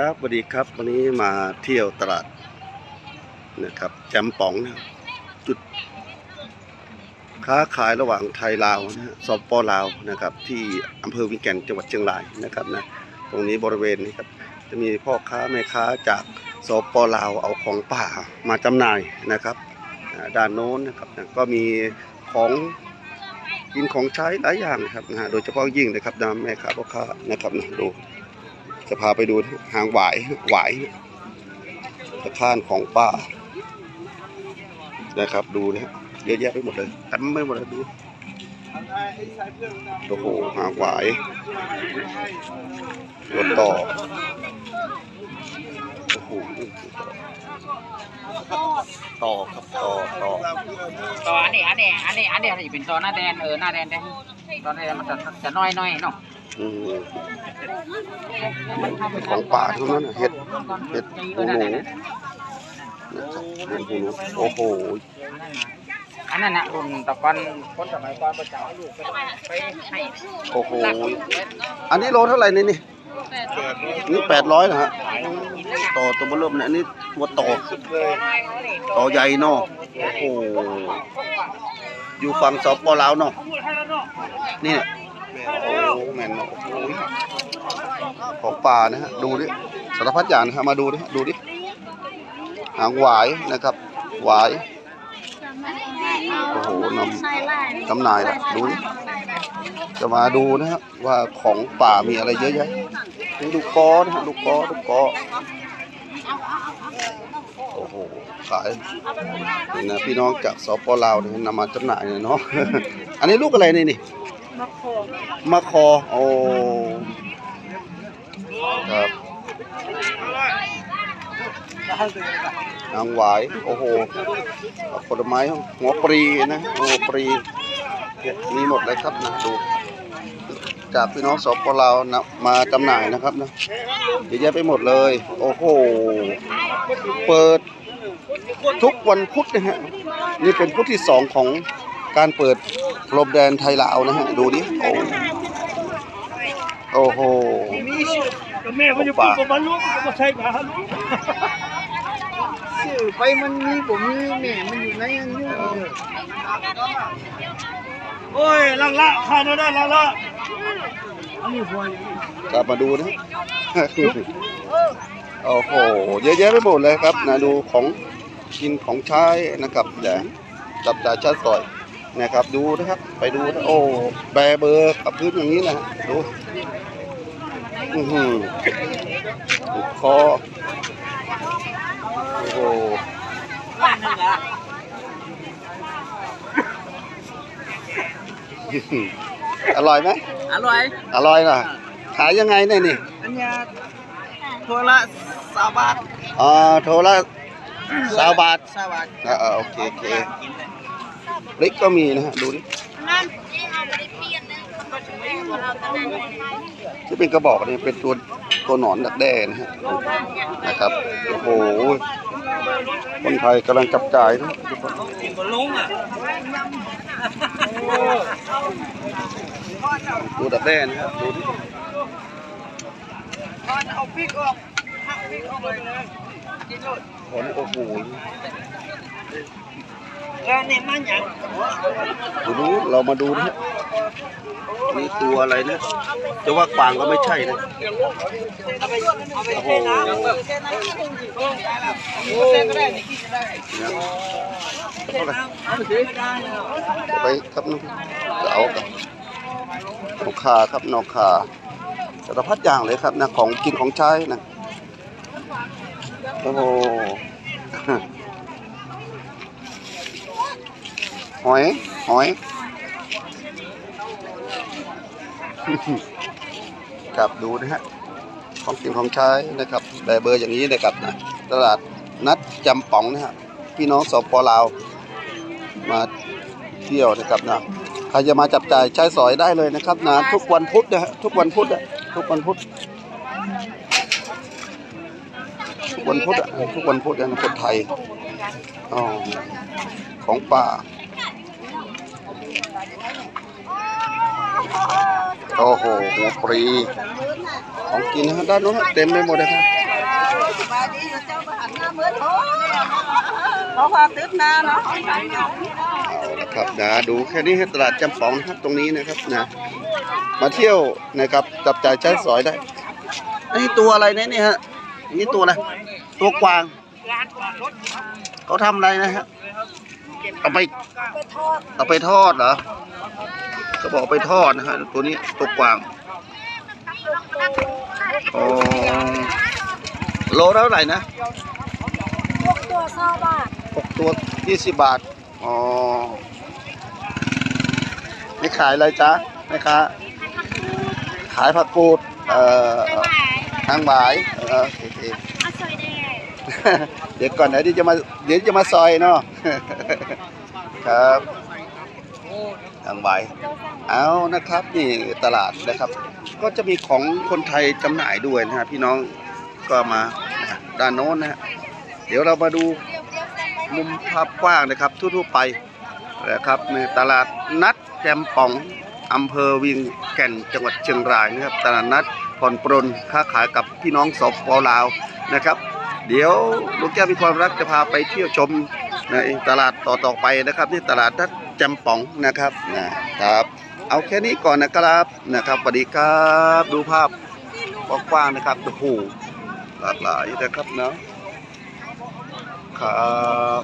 ครับสวัสดีครับ วันนี้มาเที่ยวตลาดนะครับแจมป๋องนะครับจุด ค้าขายระหว่างไทยลาวนะฮะสปปลาวนะครับ ที่อำเภอวิงแก่นจังหวัดเชียงรายนะครับนะตรงนี้บริเวณนี้ครับจะมีพ่อค้าแม่ค้าจากสปปลาวเอาของป่ามาจำหน่ายนะครับด้านโน้นนะครับนะก็มีของกินของใช้หลายอย่างนะครับนะฮะโดยเฉพาะยิ่งนะครับนะแม่ค้าพ่อค้านะครับนะดู จะพาไปดูหางหวายหวายตะข้านของป้านะครับ ดูนะฮะเยอะแยะไปหมดเลยเต็มไปหมดเลยดูโอ้โหหางหวายรถต่อโอ้โหต่อครับต่อต่อต่ออันนี้อันนี้อันนี้อันนี้อีกเป็นต่อหน้าแดนเออหน้าแดนแดงตอนนี้มันจะจะน้อยน้อยเนาะ ของป่าทั้งนั้นน่ะเห็ดเห็ดหูหนูนะครับเห็ดหูหนูโอ้โหอันนั้นนะรุ่นตะกอนคนสมัยก่อนประจาลูกไปให้โอ้โหอันนี้โลเท่าไหร่นี่นี่นี่แปดร้อยนะฮะต่อตัวเบอร์เริ่มเนี่ยอันนี้ตัวต่อต่อใหญ่เนาะโอ้โหอยู่ฝั่งสปลาวเนาะนี่เนี่ยโอ้โห แมนเนาะโอ้โหของป่านะฮะดูดิสารพัดอย่างนะฮะมาดูดิดูดิหางหวายนะครับหวายโอ้โหนำจำหน่ายละดูดิจะมาดูนะครับว่าของป่ามีอะไรเยอะแยะดูกอนะฮะดูกอดูกอโอ้โหขายนี่นะพี่น้องจากสปลาวเนี่ยนำมาจำหน่ายเนี่ยเนาะอันนี้ลูกอะไรนี่นี่ มะคอโอ้ครับนางหวาย โอ้โหผลไม้หัวปรีนะโอ้ปรีมีหมดเลยครับนะดูจากพี่น้องสปลาวนะมาจำหน่ายนะครับนะเยอะแยะไปหมดเลย โอ้โห เปิดทุกวันพุธนะฮะ นี่เป็นพุธที่สองของ การเปิดพรมแดนไทยลาวนะฮะ ดูดิ โอ้โอ้โหแม่เขาจะพูดกับมันลูกก็ใช่กับลูกสื่อไปมันมีผมมีแม่มันอยู่ในอันนี้โอ้ยลังละข้าโน่นได้ลังละอันนี้พวยกลับมาดูนะโอ้โห เยอะแยะไปหมดเลยครับนะดูของกินของใช้นะครับเดี๋ยวจับจ่ายใช้สอย นะครับ ดูนะครับ ไปดูนะโอ้แบเบอร์กับพื้นอย่างนี้นะฮะดูอือหือดูคอโอ้โหอร่อยไหมอร่อย อร่อยนะขายยังไงเนี่ยนี่อันนี้ตัวละสามบาทอ่าโทรละสาวบาทสามบาทอ่าโอเคโอเค พริกก็มีนะฮะดูดิที่เป็นกระบอกเนี่ยเป็นตัวตัวหนอนดักแด้นะฮะนะครับโอ้โหคนไทยกำลังจับจ่ายนะทุกคนกินบอลลุงอะตัวดักแด้นะฮะดูดิเอาพริกออกหักพริกออกเลยเลยกินเลยคนโอ้โหแล้วนี่ มันยังดูดูเรามาดูนะฮะนี่ตัวอะไรนะจะว่ากวางก็ไม่ใช่นะเอาไปเอาไปโอ้โหเทน้ำเทน้ำเทก็ได้นี่กินได้นะเทน้ำเอาไปซื้อได้ไปครับน้องเอากับนกขาครับนกขาสารพัดอย่างเลยครับนะของกินของใช้นะโอ้โห หอย หอยครับดูนะฮะ ของกินของใช้นะครับแบบเบอร์อย่างนี้นะครับนะ ตลาดนัดจำป๋องนะฮะ พี่น้องสปลาว มาเที่ยวนะครับนะ ใครจะมาจับจ่ายใช้สอยได้เลยนะครับนะ ทุกวันพุธนะฮะ ทุกวันพุธอะทุกวันพุธทุกวันพุธอะทุกวันพุธนะคนไทยอ๋อของป่า โอ้โหหัวปรีของกินนะฮะด้านโน้นเต็มไปหมดเลยครับสบายดีเจ้าประหันหน้าเหมือนโถเพราะความตึ๊บนาเนาะครับนะดูแค่นี้ให้ตลาดจำปองนะครับตรงนี้นะครับนะ มาเที่ยวนะครับจับจ่ายใช้สอยได้อันนี้ตัวอะไรเนี่ยนี่ฮะอันนี่ตัวอะไรตัวกวางเขาทำอะไรนะฮะเอาไปเอาไปทอดเหรอ เขาบอกไปทอดนะฮะตัวนี้ตัวกวางโอ๋อโลเท่าไหร่นะพวกตัวเศร้าบาทหกตัวยี่สิบบาท อ๋อนี่ขายอะไรจ๊ะแม่ค้าขายผักกูด เอ่อทางหวายเออโอเคเดี๋ยวก่อนนะเดี๋ยวจะมาเดี๋ยวจะมาซอยเนาะครับ ทางหวายเอานะครับนี่ตลาดนะครับ ก็จะมีของคนไทยจำหน่ายด้วยนะฮะพี่น้องก็มาด้านโน้นนะฮะเดี๋ยวเรามาดูมุมภาพกว้างนะครับทั่วๆไปนะครับในตลาดนัดแจมป่องอำเภอวิงแก่นจังหวัดเชียงรายนะครับตลาดนัดผ่อนปรนค้าขายกับพี่น้องสปลาวนะครับ เดี๋ยวลูกแก้วมีความรักจะพาไปเที่ยวชมในตลาดต่อๆไปนะครับนี่ตลาดนัด จมปองนะครับนะครับเอาแค่นี้ก่อนนะครับนะครับสวัสดีครับดูภาพกว้างๆนะครับโอ้โหหลากหลายนะครับเนาะครับ